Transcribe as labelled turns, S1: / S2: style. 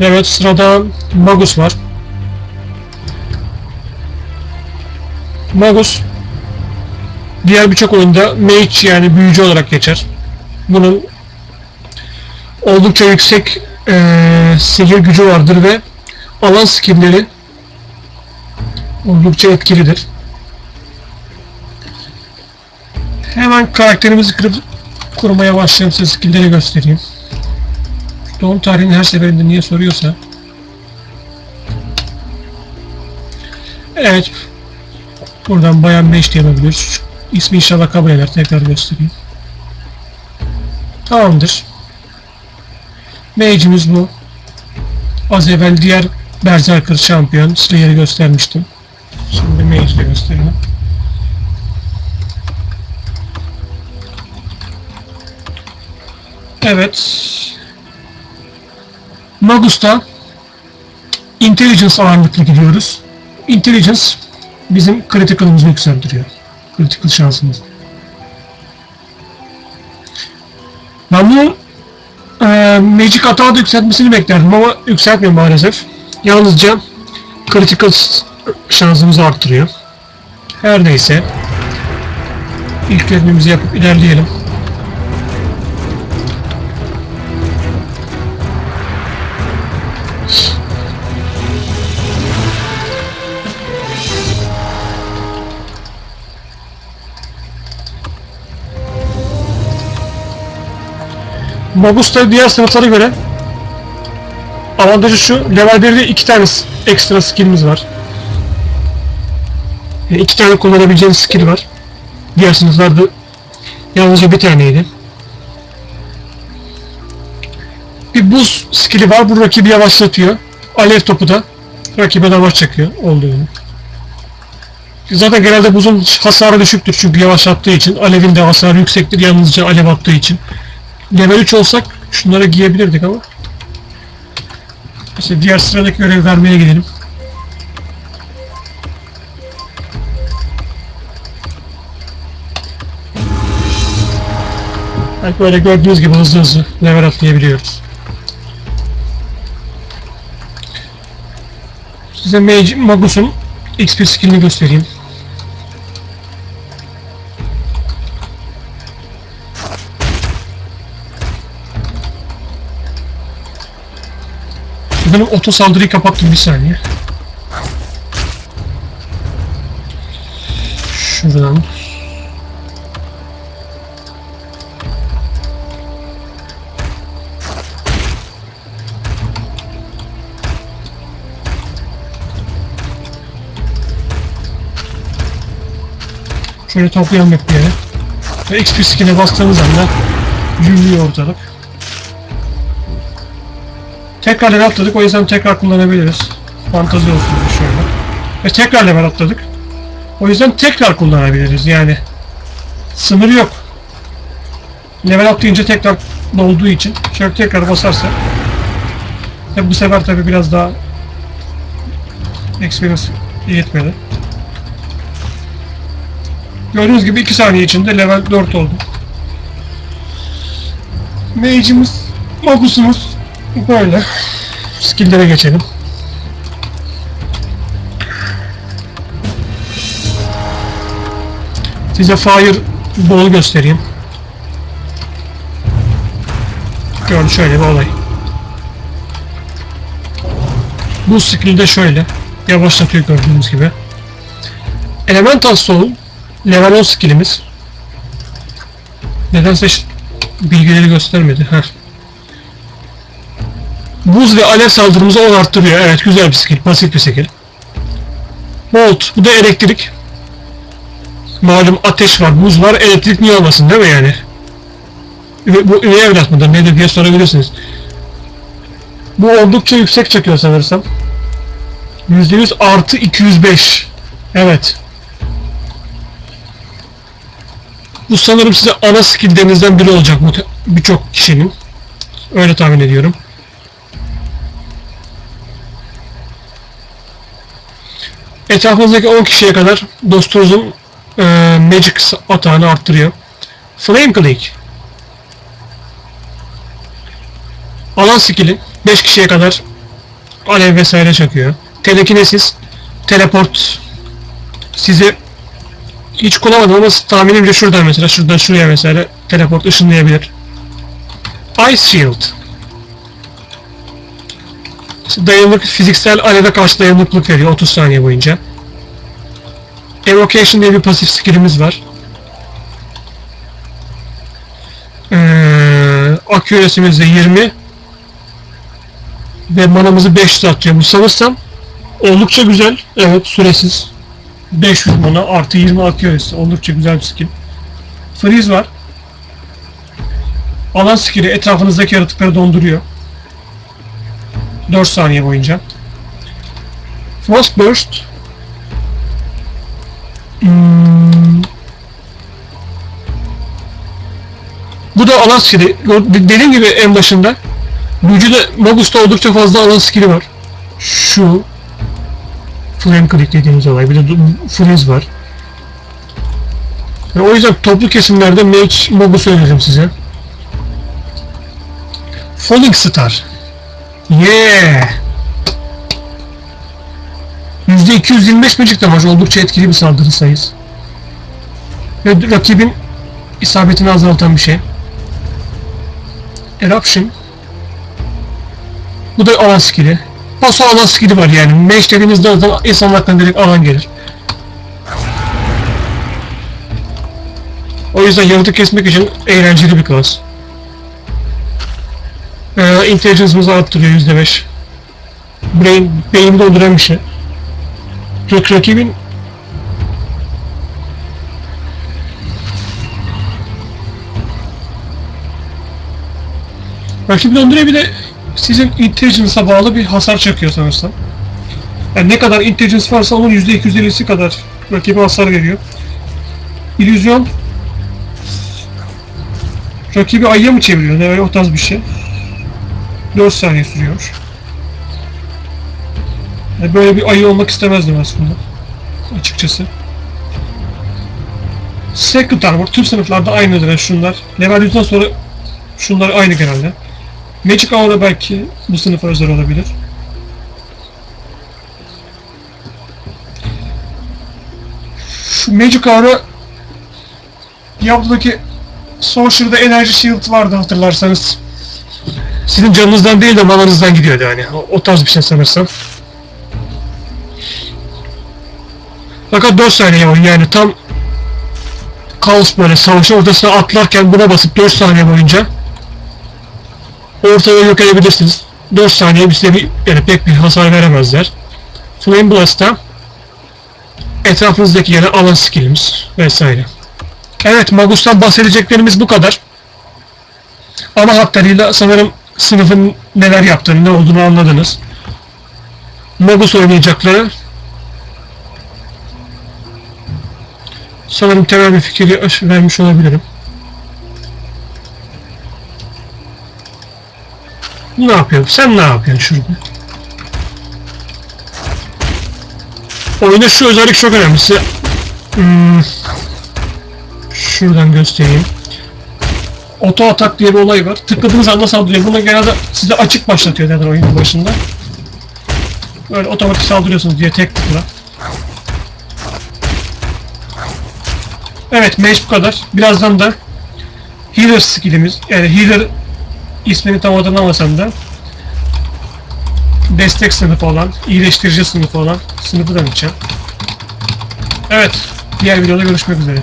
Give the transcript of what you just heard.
S1: Evet sırada Magus var. Magus diğer birçok oyunda mage yani büyücü olarak geçer. Bunun oldukça yüksek eee sihir gücü vardır ve alan skillleri oldukça etkilidir. Hemen karakterimizi kırıp kurmaya başlayalım size skillleri göstereyim. Doğum tarihini her seferinde niye soruyorsa. Evet. Buradan bayan meş diye yapabiliyoruz. İsmi inşallah kabul eder. Tekrar göstereyim. Tamamdır. Mage'imiz bu. Az evvel diğer Berserker şampiyon Slayer'ı göstermiştim. Şimdi Mage'i de göstereyim. Evet. Magus'ta Intelligence ağırlıklı gidiyoruz. Intelligence bizim critical'ımızı yükseltiriyor. Critical şansımız. Ben bu e, Magic hata da yükseltmesini beklerdim ama yükseltmiyor maalesef. Yalnızca critical şansımızı arttırıyor. Her neyse. İlk görevimizi yapıp ilerleyelim. Magus'ta diğer sınıflara göre avantajı şu, level 1'de iki tane ekstra skillimiz var. Yani iki tane kullanabileceğiniz skill var. Diğer sınıflarda yalnızca bir taneydi. Bir buz skill'i var, bu rakibi yavaşlatıyor. Alev topu da rakibe yavaş çakıyor olduğu gibi. Zaten genelde buzun hasarı düşüktür çünkü yavaşlattığı için. Alevin de hasarı yüksektir yalnızca alev attığı için. Level 3 olsak şunları giyebilirdik ama. İşte diğer sıradaki görev vermeye gidelim. Bak böyle gördüğünüz gibi hızlı hızlı level atlayabiliyoruz. Size Mage Magus'un XP skillini göstereyim. Benim oto saldırıyı kapattım bir saniye. Şuradan. Şöyle toplayalım hep bir yere. Ve XP skill'e bastığımız anda yürüyor ortalık. Tekrar level atladık o yüzden tekrar kullanabiliriz. Fantazi olsun şöyle. Ve tekrar level atladık. O yüzden tekrar kullanabiliriz yani. Sınırı yok. Level atlayınca tekrar dolduğu için şöyle tekrar basarsa ve bu sefer tabi biraz daha experience yetmedi. Gördüğünüz gibi 2 saniye içinde level 4 oldu. Mage'imiz, Magus'umuz böyle. Skill'lere geçelim. Size Fire Ball göstereyim. Gör şöyle bir olay. Bu skill şöyle. Yavaşlatıyor gördüğünüz gibi. Elemental Soul level 10 skillimiz. Nedense bilgileri göstermedi. Heh. Buz ve alev saldırımızı 10 arttırıyor. Evet güzel bir skill. Basit bir skill. Volt. Bu da elektrik. Malum ateş var, buz var. Elektrik niye olmasın değil mi yani? Üve- Bu üvey evlat mıdır? Nedir diye sorabilirsiniz. Bu oldukça yüksek çekiyor sanırsam. %100 artı 205. Evet. Bu sanırım size ana skill'lerinizden biri olacak birçok kişinin. Öyle tahmin ediyorum. Etrafınızdaki 10 kişiye kadar dostunuzun e, Magic atağını arttırıyor. Flame Click. Alan skill'i 5 kişiye kadar alev vesaire çakıyor. Telekinesis, teleport sizi hiç kullanmadım ama tahminimce şuradan mesela şuradan şuraya mesela teleport ışınlayabilir. Ice Shield dayanıklık fiziksel aleve karşı dayanıklılık veriyor 30 saniye boyunca. Evocation diye bir pasif skillimiz var. Ee, accuracy'miz de 20 ve manamızı 500 atıyor. Bu sanırsam oldukça güzel. Evet süresiz. 500 mana artı 20 accuracy. Oldukça güzel bir skill. Freeze var. Alan skill'i etrafınızdaki yaratıkları donduruyor. 4 saniye boyunca. Frost Burst Hmm. Bu da alan de- Dediğim gibi en başında Büyücüde Magus'ta oldukça fazla alan skill'i var. Şu Flame Click dediğimiz olay. Bir de Freeze var. Ve o yüzden toplu kesimlerde Mage Magus öneririm size. Falling Star. Yeah! %225 magic damage oldukça etkili bir saldırı sayısı. Ve rakibin isabetini azaltan bir şey. Eruption. Bu da alan skill'i. Paso alan skill'i var yani. Mage dediğimizde zaten insan aklına direkt alan gelir. O yüzden yaratık kesmek için eğlenceli bir klas. Ee, intelligence'ımızı arttırıyor %5. Brain, beyni dolduran bir şey. Rak rakibin Rakibi donduruyor bir de sizin intelligence'a bağlı bir hasar çakıyor sanırsam. Yani ne kadar intelligence varsa onun %250'si kadar rakibe hasar veriyor. İllüzyon rakibi ayıya mı çeviriyor? Ne öyle o tarz bir şey. 4 saniye sürüyor. Yani böyle bir ayı olmak istemezdim aslında. Açıkçası. Secret Armor tüm sınıflarda aynıdır yani şunlar. Level 100'den sonra şunlar aynı genelde. Magic Aura belki bu sınıfa özel olabilir. Şu Magic Aura Diablo'daki Sorcerer'da Energy Shield vardı hatırlarsanız. Sizin canınızdan değil de mananızdan gidiyordu yani. O, o tarz bir şey sanırsam. Fakat 4 saniye var yani tam kaos böyle savaşın ortasına atlarken buna basıp 4 saniye boyunca ortalığı yok edebilirsiniz. 4 saniye size bir, yani pek bir hasar veremezler. Flame Blast'ta etrafınızdaki yere alan skillimiz vesaire. Evet Magus'tan bahsedeceklerimiz bu kadar. Ama hatlarıyla sanırım sınıfın neler yaptığını, ne olduğunu anladınız. Magus oynayacakları sanırım temel bir fikri vermiş olabilirim. Ne yapıyorsun? Sen ne yapıyorsun şurada? Oyunda şu özellik çok önemli. Size hmm, şuradan göstereyim. Oto atak diye bir olay var. Tıkladığınız anda saldırıyor. Bunu genelde size açık başlatıyor zaten oyunun başında. Böyle otomatik saldırıyorsunuz diye tek tıkla. Evet mage bu kadar. Birazdan da healer skillimiz yani healer ismini tam hatırlamasam da destek sınıfı olan, iyileştirici sınıfı olan sınıfı tanıtacağım. Evet, diğer videoda görüşmek üzere.